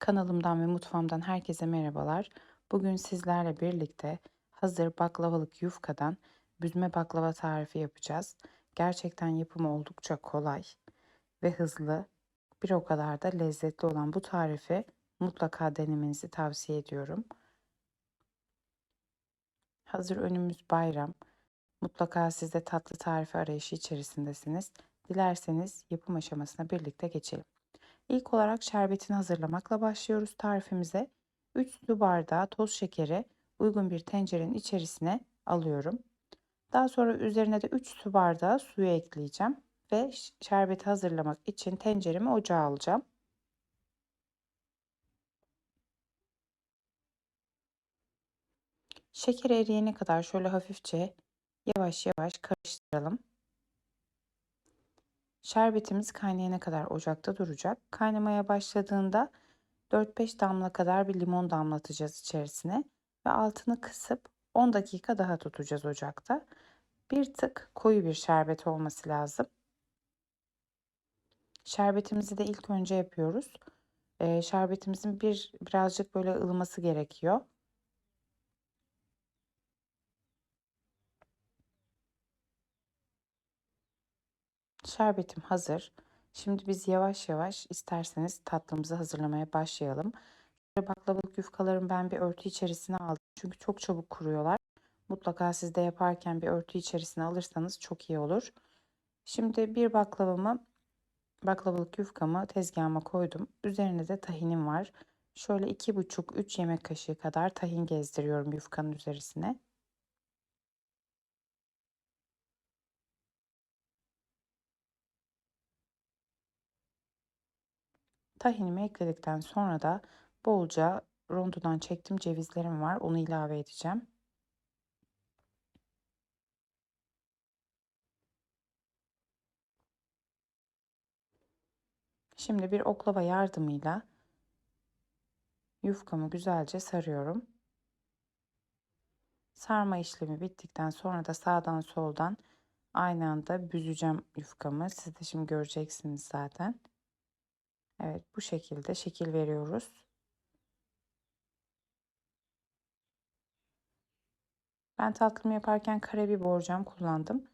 Kanalımdan ve mutfağımdan herkese merhabalar. Bugün sizlerle birlikte hazır baklavalık yufkadan büzme baklava tarifi yapacağız. Gerçekten yapımı oldukça kolay ve hızlı. Bir o kadar da lezzetli olan bu tarifi mutlaka denemenizi tavsiye ediyorum. Hazır önümüz bayram. Mutlaka siz de tatlı tarifi arayışı içerisindesiniz. Dilerseniz yapım aşamasına birlikte geçelim. İlk olarak şerbetini hazırlamakla başlıyoruz tarifimize. 3 su bardağı toz şekeri uygun bir tencerenin içerisine alıyorum. Daha sonra üzerine de 3 su bardağı suyu ekleyeceğim ve şerbeti hazırlamak için tenceremi ocağa alacağım. Şeker eriyene kadar şöyle hafifçe yavaş yavaş karıştıralım. Şerbetimiz kaynayana kadar ocakta duracak. Kaynamaya başladığında 4-5 damla kadar bir limon damlatacağız içerisine ve altını kısıp 10 dakika daha tutacağız ocakta. Bir tık koyu bir şerbet olması lazım. Şerbetimizi de ilk önce yapıyoruz. Ee, şerbetimizin bir birazcık böyle ılıması gerekiyor. Şerbetim hazır. Şimdi biz yavaş yavaş isterseniz tatlımızı hazırlamaya başlayalım. Şöyle baklavalık yufkalarımı ben bir örtü içerisine aldım. Çünkü çok çabuk kuruyorlar. Mutlaka siz de yaparken bir örtü içerisine alırsanız çok iyi olur. Şimdi bir baklavamı, baklavalık yufkamı tezgahıma koydum. Üzerine de tahinim var. Şöyle 2,5-3 yemek kaşığı kadar tahin gezdiriyorum yufkanın üzerine. Tahinimi ekledikten sonra da bolca rondodan çektim cevizlerim var. Onu ilave edeceğim. Şimdi bir oklava yardımıyla yufkamı güzelce sarıyorum. Sarma işlemi bittikten sonra da sağdan soldan aynı anda büzeceğim yufkamı. Siz de şimdi göreceksiniz zaten. Evet bu şekilde şekil veriyoruz. Ben tatlımı yaparken karabiber borcam kullandım.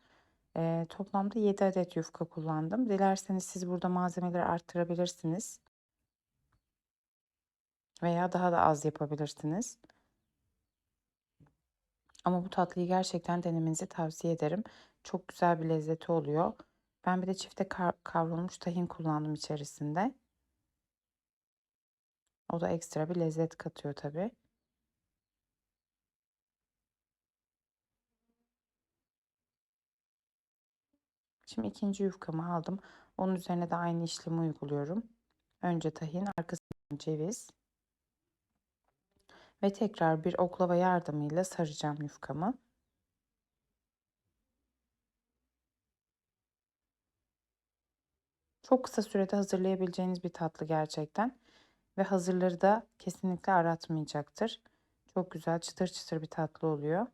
Ee, toplamda 7 adet yufka kullandım. Dilerseniz siz burada malzemeleri arttırabilirsiniz. Veya daha da az yapabilirsiniz. Ama bu tatlıyı gerçekten denemenizi tavsiye ederim. Çok güzel bir lezzeti oluyor. Ben bir de çifte kavrulmuş tahin kullandım içerisinde. O da ekstra bir lezzet katıyor tabii. Şimdi ikinci yufkamı aldım. Onun üzerine de aynı işlemi uyguluyorum. Önce tahin, arkasından ceviz. Ve tekrar bir oklava yardımıyla saracağım yufkamı. Çok kısa sürede hazırlayabileceğiniz bir tatlı gerçekten. Ve hazırları da kesinlikle aratmayacaktır. Çok güzel çıtır çıtır bir tatlı oluyor.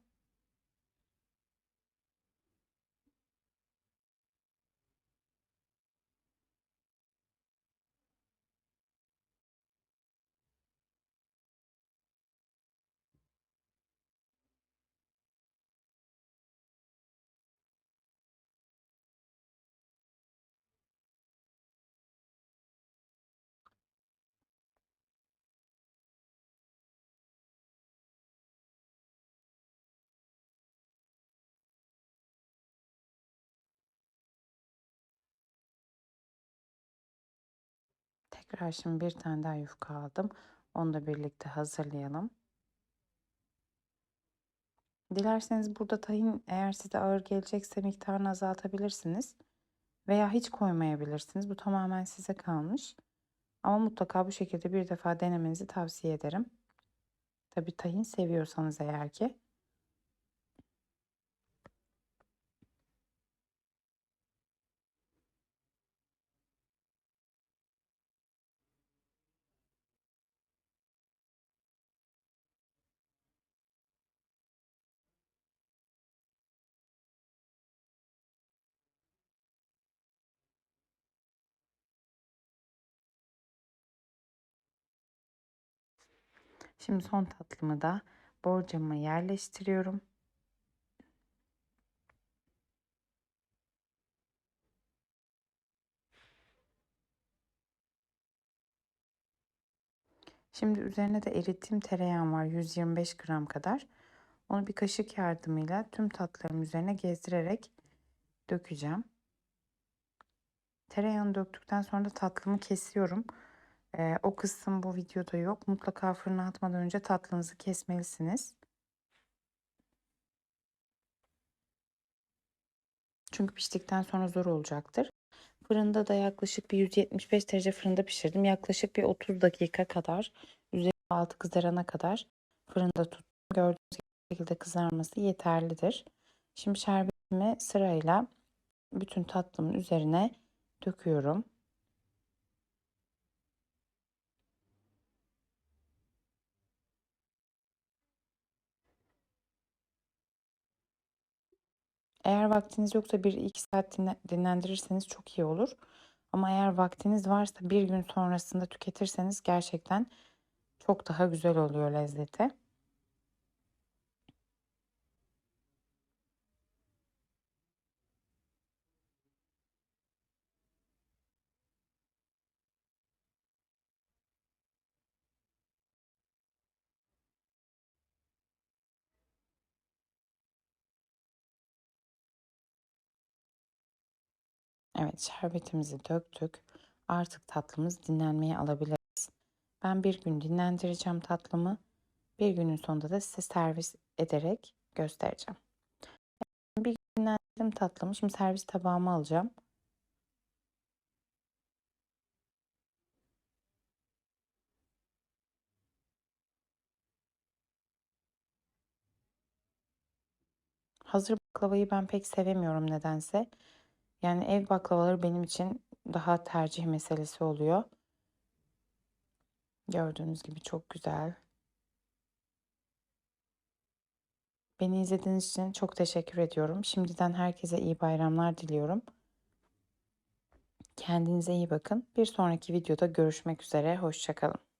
Tekrar şimdi bir tane daha yufka aldım. Onu da birlikte hazırlayalım. Dilerseniz burada tahin eğer size ağır gelecekse miktarını azaltabilirsiniz. Veya hiç koymayabilirsiniz. Bu tamamen size kalmış. Ama mutlaka bu şekilde bir defa denemenizi tavsiye ederim. Tabi tahin seviyorsanız eğer ki. Şimdi son tatlımı da borcama yerleştiriyorum. Şimdi üzerine de erittiğim tereyağım var 125 gram kadar. Onu bir kaşık yardımıyla tüm tatlarım üzerine gezdirerek dökeceğim. Tereyağını döktükten sonra da tatlımı kesiyorum. Ee, o kısım bu videoda yok. Mutlaka fırına atmadan önce tatlınızı kesmelisiniz. Çünkü piştikten sonra zor olacaktır. Fırında da yaklaşık bir 175 derece fırında pişirdim. Yaklaşık bir 30 dakika kadar üzeri altı kızarana kadar fırında tuttum. Gördüğünüz şekilde kızarması yeterlidir. Şimdi şerbetimi sırayla bütün tatlımın üzerine döküyorum. Eğer vaktiniz yoksa bir iki saat dinlendirirseniz çok iyi olur. Ama eğer vaktiniz varsa bir gün sonrasında tüketirseniz gerçekten çok daha güzel oluyor lezzeti. Evet şerbetimizi döktük. Artık tatlımız dinlenmeye alabiliriz. Ben bir gün dinlendireceğim tatlımı. Bir günün sonunda da size servis ederek göstereceğim. Bir gün dinlendirdim tatlımı. Şimdi servis tabağıma alacağım. Hazır baklavayı ben pek sevemiyorum nedense. Yani ev baklavaları benim için daha tercih meselesi oluyor. Gördüğünüz gibi çok güzel. Beni izlediğiniz için çok teşekkür ediyorum. Şimdiden herkese iyi bayramlar diliyorum. Kendinize iyi bakın. Bir sonraki videoda görüşmek üzere. Hoşçakalın.